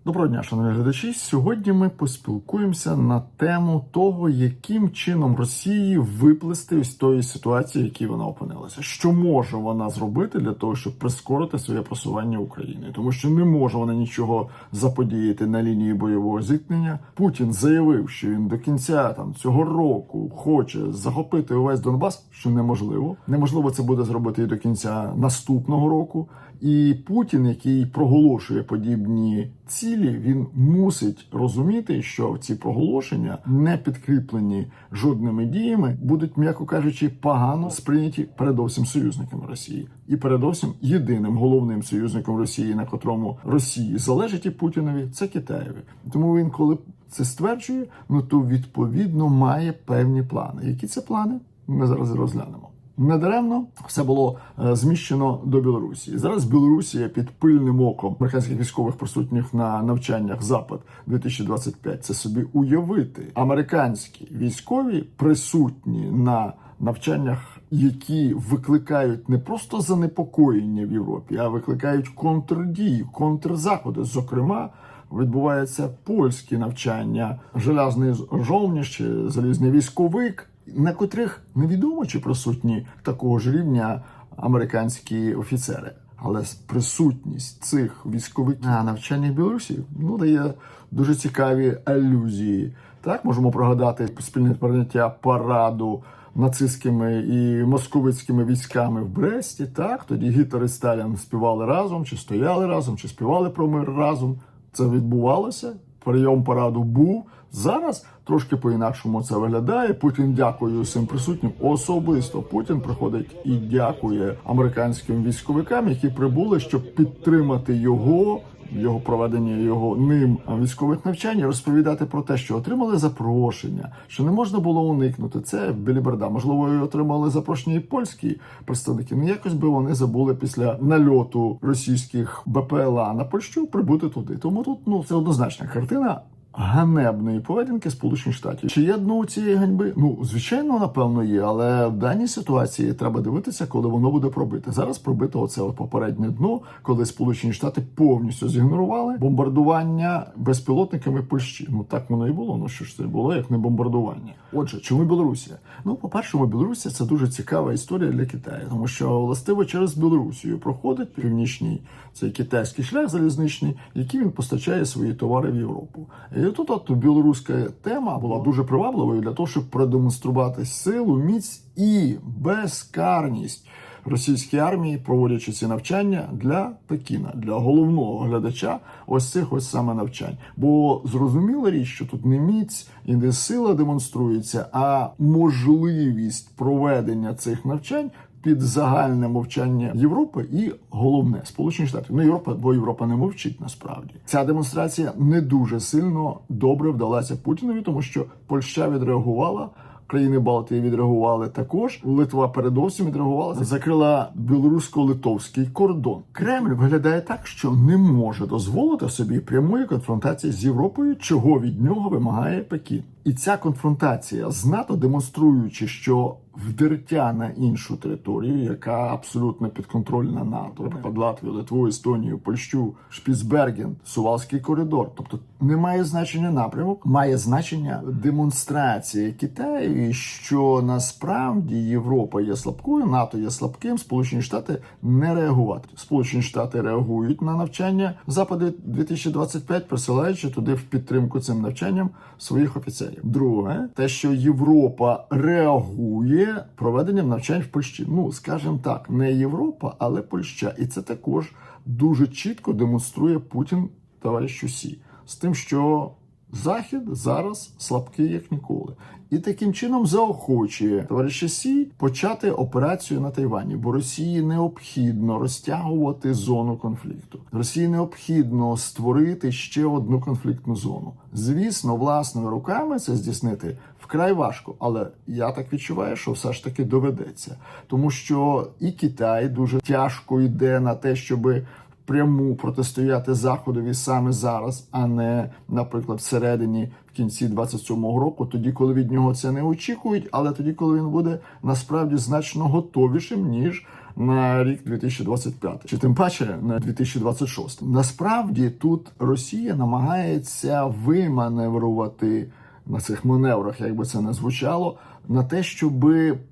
Доброго дня, шановні глядачі. Сьогодні ми поспілкуємося на тему того, яким чином Росії виплести із тої ситуації, в якій вона опинилася. Що може вона зробити для того, щоб прискорити своє просування Україною, тому що не може вона нічого заподіяти на лінії бойового зіткнення. Путін заявив, що він до кінця там цього року хоче захопити увесь Донбас, що неможливо. Неможливо це буде зробити і до кінця наступного року. І Путін, який проголошує подібні цілі, він мусить розуміти, що ці проголошення, не підкріплені жодними діями, будуть, м'яко кажучи, погано сприйняті передовсім союзниками Росії, і передовсім єдиним головним союзником Росії, на котрому Росії залежить і Путінові, це Китаєві. Тому він, коли це стверджує, ну то відповідно має певні плани. Які це плани? Ми зараз розглянемо. Недаремно все було е, зміщено до Білорусі. Зараз Білорусія під пильним оком американських військових присутніх на навчаннях Запад 2025 Це собі уявити. Американські військові присутні на навчаннях, які викликають не просто занепокоєння в Європі, а викликають контрдії, контрзаходи. Зокрема, відбувається польські навчання, железний жовніш залізний військовик на котрих невідомо чи присутні такого ж рівня американські офіцери. Але присутність цих військовиків на навчанні в Білорусі ну дає дуже цікаві алюзії. Так можемо пригадати спільне прийняття параду нацистськими і московицькими військами в Бресті. Так тоді Гітлер і Сталін співали разом, чи стояли разом, чи співали про мир разом. Це відбувалося. Прийом параду був зараз. Трошки по-інакшому це виглядає. Путін дякує усім присутнім. Особисто Путін приходить і дякує американським військовикам, які прибули, щоб підтримати його. Його проведення його ним військових навчань розповідати про те, що отримали запрошення, що не можна було уникнути. Це біліберда. Можливо, і отримали запрошення і польські представники. Ну якось би вони забули після нальоту російських БПЛА на Польщу прибути туди. Тому тут ну це однозначна картина. Ганебної поведінки Сполучених Штатів чи є дно у цієї ганьби? Ну звичайно, напевно, є, але в даній ситуації треба дивитися, коли воно буде пробите. Зараз пробито оце попереднє дно, коли Сполучені Штати повністю зігнорували бомбардування безпілотниками Польщі. Ну так воно і було. Ну що ж це було, як не бомбардування? Отже, чому Білорусія? Ну, по перше, Білорусія це дуже цікава історія для Китаю, тому що властиво через Білорусію проходить північний цей китайський шлях залізничний, який він постачає свої товари в Європу. І тут от білоруська тема була дуже привабливою для того, щоб продемонструвати силу, міць і безкарність російській армії, проводячи ці навчання для Пекіна, для головного глядача ось цих ось саме навчань. Бо зрозуміла річ, що тут не міць і не сила демонструється, а можливість проведення цих навчань. Під загальне мовчання Європи і головне Сполучені Штати. Ну Європа, бо Європа не мовчить насправді. Ця демонстрація не дуже сильно добре вдалася Путінові, тому що Польща відреагувала. Країни Балтії відреагували також. Литва передовсім відреагувала, закрила білорусько-литовський кордон. Кремль виглядає так, що не може дозволити собі прямої конфронтації з Європою, чого від нього вимагає Пекін. І ця конфронтація з НАТО, демонструючи, що вдертя на іншу територію, яка абсолютно підконтрольна НАТО, наприклад, Латвію, Литву, Естонію, Польщу, Шпіцберген, Сувалський коридор, тобто не має значення напрямок, має значення демонстрація Китаю, що насправді Європа є слабкою, НАТО є слабким, Сполучені Штати не реагувати. Сполучені Штати реагують на навчання Западу 2025, присилаючи туди в підтримку цим навчанням своїх офіцерів. Друге, те, що Європа реагує проведенням навчань в Польщі. Ну скажімо так, не Європа, але Польща, і це також дуже чітко демонструє Путін товаришу Сі з тим, що Захід зараз слабкий як ніколи, і таким чином заохочує товариша Сі почати операцію на Тайвані, бо Росії необхідно розтягувати зону конфлікту. Росії необхідно створити ще одну конфліктну зону. Звісно, власними руками це здійснити вкрай важко, але я так відчуваю, що все ж таки доведеться, тому що і Китай дуже тяжко йде на те, щоби пряму протистояти заходові саме зараз, а не, наприклад, всередині в кінці 27-го року, тоді, коли від нього це не очікують, але тоді, коли він буде насправді значно готовішим ніж. На рік 2025, чи тим паче на 2026. Насправді тут Росія намагається виманеврувати на цих маневрах, як би це не звучало, на те, щоб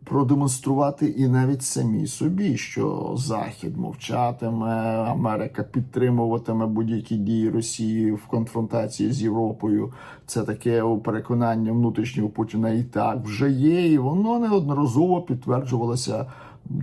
продемонструвати і навіть самі собі, що Захід мовчатиме, Америка підтримуватиме будь-які дії Росії в конфронтації з Європою. Це таке переконання внутрішнього Путіна і так вже є, і воно неодноразово підтверджувалося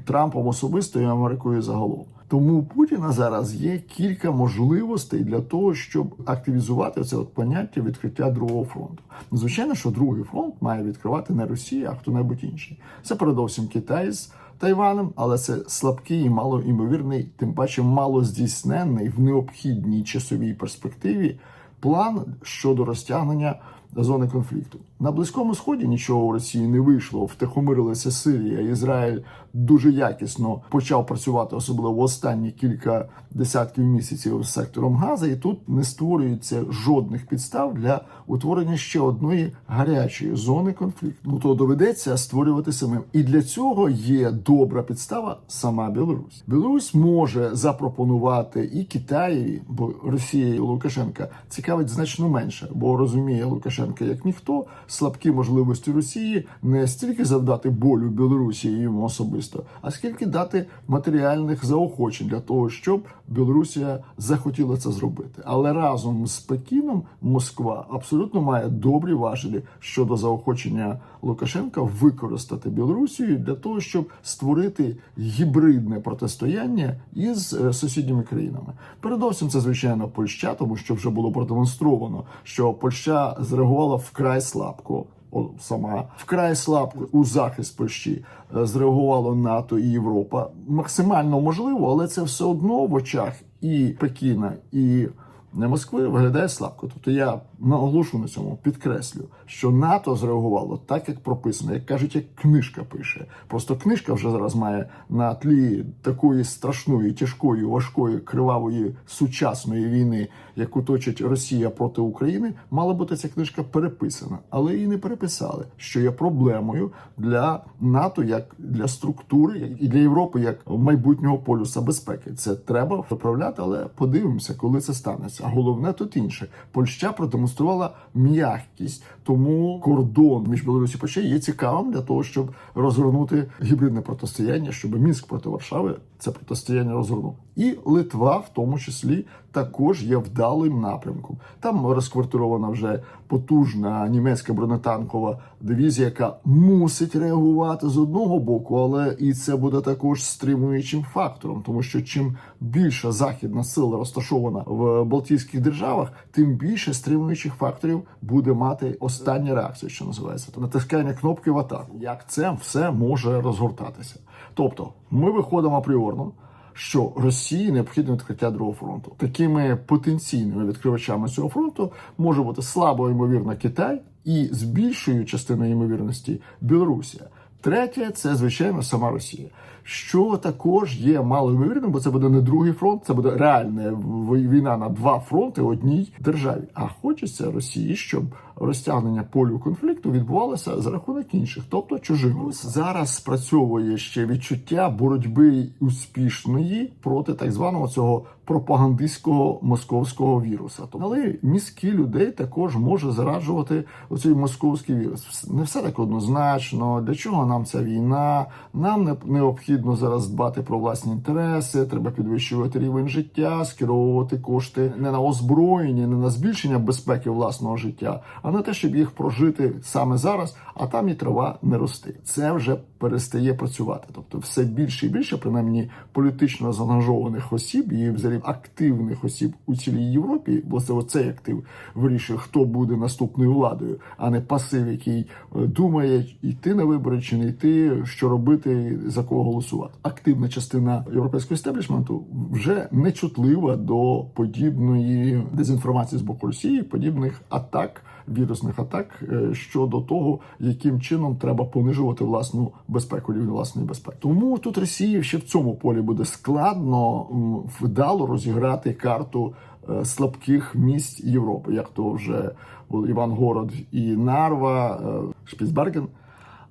Трампом особисто і Америкою загалом. Тому у Путіна зараз є кілька можливостей для того, щоб активізувати це от поняття відкриття другого фронту. Звичайно, що другий фронт має відкривати не Росія, а хто-небудь інший. Це передовсім Китай з Тайваном, але це слабкий і малоймовірний, тим паче малоздійсненний в необхідній часовій перспективі план щодо розтягнення зони конфлікту. На близькому сході нічого у Росії не вийшло. Втихомирилася Сирія. Ізраїль дуже якісно почав працювати, особливо останні кілька десятків місяців з сектором Газа, і тут не створюється жодних підстав для утворення ще одної гарячої зони конфлікту. Ну то доведеться створювати самим. І для цього є добра підстава сама Білорусь. Білорусь може запропонувати і Китаєві, бо Росія і Лукашенка цікавить значно менше, бо розуміє Лукашенка як ніхто слабкі можливості Росії не стільки завдати болю Білорусі і йому особисто, а скільки дати матеріальних заохочень для того, щоб Білорусія захотіла це зробити. Але разом з Пекіном Москва абсолютно має добрі важелі щодо заохочення Лукашенка використати Білорусію для того, щоб створити гібридне протистояння із е, сусідніми країнами. Передовсім це звичайно Польща, тому що вже було продемонстровано, що Польща зреагувала вкрай слабко. Сама вкрай слабко у захист Польщі е, зреагувало НАТО і Європа. Максимально можливо, але це все одно в очах і Пекіна, і Москви виглядає слабко. Тобто я наголошу на цьому, підкреслю, що НАТО зреагувало так, як прописано, як кажуть, як книжка пише. Просто книжка вже зараз має на тлі такої страшної, тяжкої, важкої, кривавої сучасної війни, яку точить Росія проти України, мала бути ця книжка переписана, але її не переписали, що є проблемою для НАТО як для структури, і для Європи як майбутнього полюса безпеки. Це треба виправляти, але подивимося, коли це станеться. А головне тут інше. Польща продемонструвала м'якість, тому кордон між Білорусі і Польщею є цікавим для того, щоб розгорнути гібридне протистояння, щоб Мінськ проти Варшави це протистояння розгорнув. І Литва, в тому числі, також є вдалим напрямком. Там розквартирована вже потужна німецька бронетанкова дивізія, яка мусить реагувати з одного боку, але і це буде також стримуючим фактором, тому що чим більша західна сила розташована в Балтійських державах, тим більше стримуючих факторів буде мати остання реакція, що називається то натискання кнопки в атаку. Як це все може розгортатися? Тобто, ми виходимо апріорно що Росії необхідне відкриття другого фронту. Такими потенційними відкривачами цього фронту може бути слабо ймовірно Китай і з більшою частиною ймовірності Білорусія. Третє це звичайно сама Росія, що також є малоймовірним, бо це буде не другий фронт, це буде реальна війна на два фронти одній державі. А хочеться Росії, щоб розтягнення полю конфлікту відбувалося за рахунок інших, тобто чужих. Зараз спрацьовує ще відчуття боротьби успішної проти так званого цього пропагандистського московського віруса. Але мізки людей також може зараджувати оцей московський вірус. Не все так однозначно. Для чого нам ця війна? Нам не необхідно зараз дбати про власні інтереси. Треба підвищувати рівень життя, скеровувати кошти не на озброєння, не на збільшення безпеки власного життя, а на те, щоб їх прожити саме зараз, а там і трава не рости. Це вже перестає працювати. Тобто, все більше і більше, принаймні, політично заангажованих осіб і взагалі активних осіб у цілій Європі, бо це оцей актив вирішує, хто буде наступною владою, а не пасив, який е, думає йти на вибори чи не йти, що робити, за кого голосувати. Активна частина європейського естеблішменту вже не чутлива до подібної дезінформації з боку Росії, подібних атак. Вірусних атак е, щодо того, яким чином треба понижувати власну безпеку, рівень власної безпеки. Тому тут Росії ще в цьому полі буде складно вдало розіграти карту е, слабких місць Європи, як то вже Івангород і Нарва, е, Шпіцберген.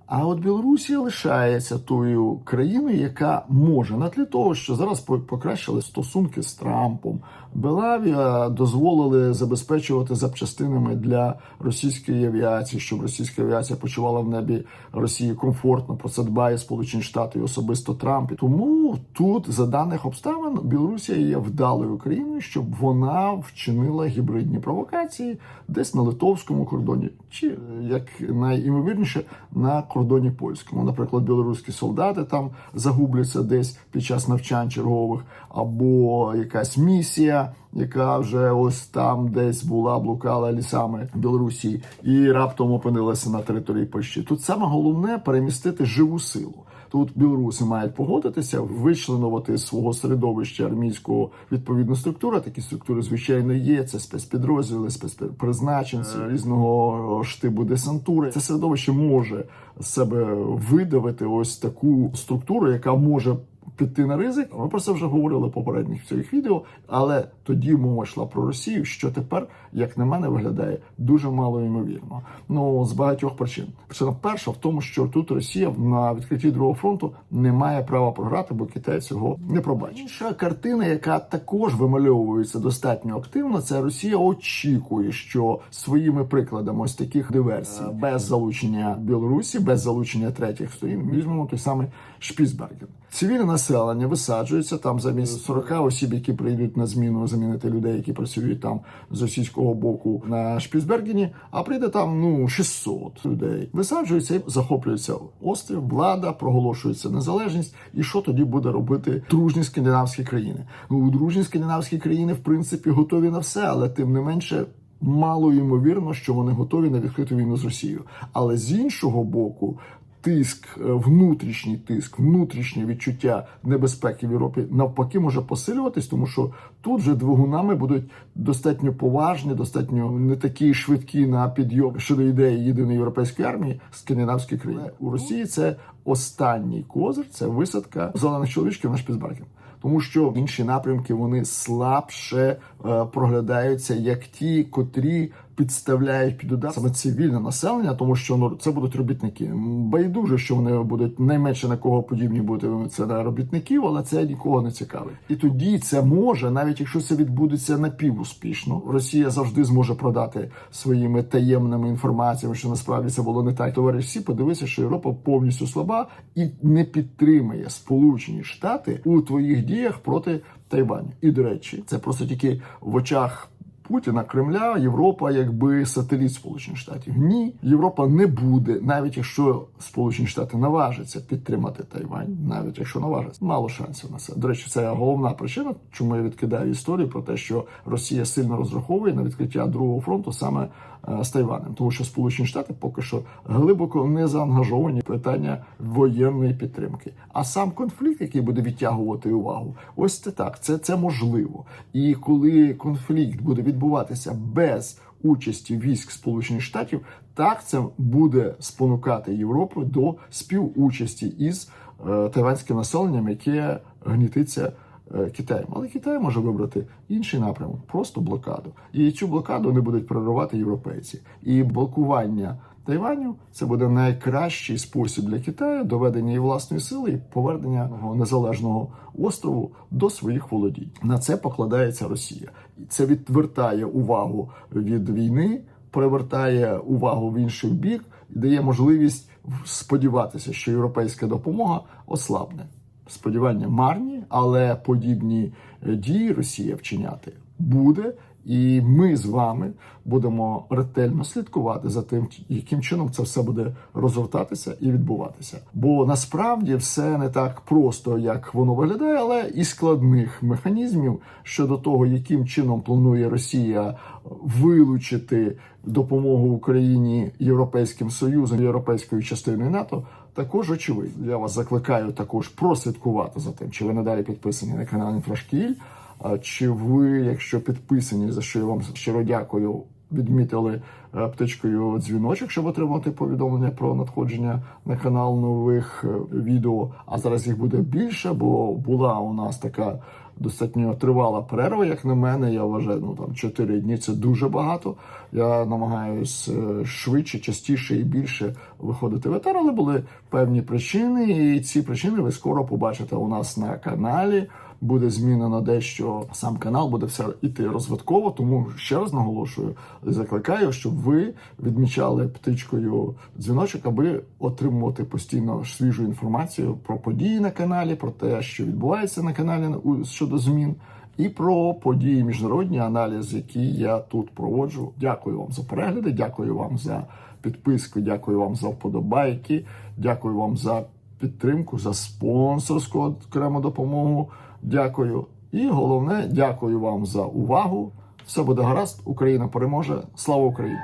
А от Білорусія лишається тою країною, яка може на тлі того, що зараз по- покращили стосунки з Трампом. Белавія дозволили забезпечувати запчастинами для російської авіації, щоб російська авіація почувала в небі Росії комфортно. Про це дбає Сполучені Штати і особисто Трамп. Тому тут, за даних обставин, Білорусія є вдалою країною, щоб вона вчинила гібридні провокації десь на литовському кордоні, чи як найімовірніше на кордоні польському. Наприклад, білоруські солдати там загубляться десь під час навчань чергових, або якась місія, яка вже ось там десь була, блукала лісами Білорусі, і раптом опинилася на території Польщі. Тут саме головне перемістити живу силу. Тут білоруси мають погодитися, вичленувати з свого середовища армійського відповідну структуру. Такі структури, звичайно, є. Це спецпідрозділи, спецпризначенці різного штибу десантури. Це середовище може з себе видавити ось таку структуру, яка може. Піти на ризик, ми про це вже говорили в попередніх своїх відео, але тоді мова йшла про Росію, що тепер, як на мене, виглядає дуже мало ймовірно. Ну з багатьох причин. Причина перша в тому, що тут Росія на відкритті другого фронту не має права програти, бо Китай цього не пробачить. Інша картина, яка також вимальовується достатньо активно, це Росія очікує, що своїми прикладами ось таких диверсій е, без залучення Білорусі, без залучення третіх сторін, візьмемо той самий Шпіцберген. Цивільне населення висаджується там замість 40 осіб, які прийдуть на зміну замінити людей, які працюють там з російського боку на Шпіцбергені, а прийде там ну 600 людей. Висаджується захоплюється острів, влада, проголошується незалежність. І що тоді буде робити дружні скандинавські країни? Ну дружні скандинавські країни, в принципі, готові на все, але тим не менше. Мало ймовірно, що вони готові на відкриту війну з Росією, але з іншого боку, тиск, е, внутрішній тиск, внутрішнє відчуття небезпеки в Європі навпаки може посилюватись, тому що тут вже двигунами будуть достатньо поважні, достатньо не такі швидкі на підйом щодо ідеї єдиної європейської армії скандинавські країни у Росії. Це останній козир, це висадка зелених чоловічків на Шпіцберген. Тому що інші напрямки вони слабше е, проглядаються як ті, котрі підставляють під удар саме цивільне населення, тому що ну це будуть робітники. Байдуже, що вони будуть найменше на кого подібні бути це на робітників, але це нікого не цікавить. І тоді це може, навіть якщо це відбудеться напівуспішно, Росія завжди зможе продати своїми таємними інформаціями, що насправді це було не так. Товариш всі подивися, що Європа повністю слаба і не підтримує Сполучені Штати у твоїх діях проти Тайваню. І до речі, це просто тільки в очах. Путіна, Кремля, Європа, якби сателіт Сполучених Штатів. Ні, Європа не буде, навіть якщо Сполучені Штати наважаться підтримати Тайвань, навіть якщо наважаться, мало шансів на це. До речі, це головна причина, чому я відкидаю історію про те, що Росія сильно розраховує на відкриття другого фронту саме з Тайванем, тому що Сполучені Штати поки що глибоко не заангажовані в питання воєнної підтримки. А сам конфлікт, який буде відтягувати увагу, ось це так. Це, це можливо. І коли конфлікт буде відбуватися без участі військ Сполучених Штатів, так це буде спонукати Європу до співучасті із е, тайванським населенням, яке гнітиться. Е, Китаєм, але Китай може вибрати інший напрямок, просто блокаду. І цю блокаду не будуть проривати європейці. І блокування Тайваню це буде найкращий спосіб для Китаю доведення її власної сили і повернення незалежного острову до своїх володінь. На це покладається Росія, і це відвертає увагу від війни, привертає увагу в інший бік і дає можливість сподіватися, що європейська допомога ослабне. Сподівання марні, але подібні е, дії Росія вчиняти буде. І ми з вами будемо ретельно слідкувати за тим, яким чином це все буде розгортатися і відбуватися. Бо насправді все не так просто, як воно виглядає, але і складних механізмів щодо того, яким чином планує Росія вилучити допомогу Україні Європейським Союзом, європейською частиною НАТО. Також очевидно. Я вас закликаю також прослідкувати за тим, чи ви надалі підписані на канал Інфрашкіль. Чи ви, якщо підписані, за що я вам щиро дякую, відмітили е, птичкою дзвіночок, щоб отримати повідомлення про надходження на канал нових е, відео. А зараз їх буде більше, бо була у нас така достатньо тривала перерва, як на мене. Я вважаю, ну там 4 дні це дуже багато. Я намагаюсь е, швидше, частіше і більше виходити в етер, але були певні причини, і ці причини ви скоро побачите у нас на каналі. Буде змінено дещо сам канал, буде все іти розвитково. Тому ще раз наголошую, і закликаю, щоб ви відмічали птичкою дзвіночок, аби отримувати постійно свіжу інформацію про події на каналі, про те, що відбувається на каналі щодо змін, і про події міжнародні аналіз, які я тут проводжу. Дякую вам за перегляди, дякую вам за підписку, дякую вам за вподобайки, дякую вам за підтримку, за спонсорську окрему допомогу. Дякую. І головне, дякую вам за увагу. Все буде гаразд. Україна переможе. Слава Україні!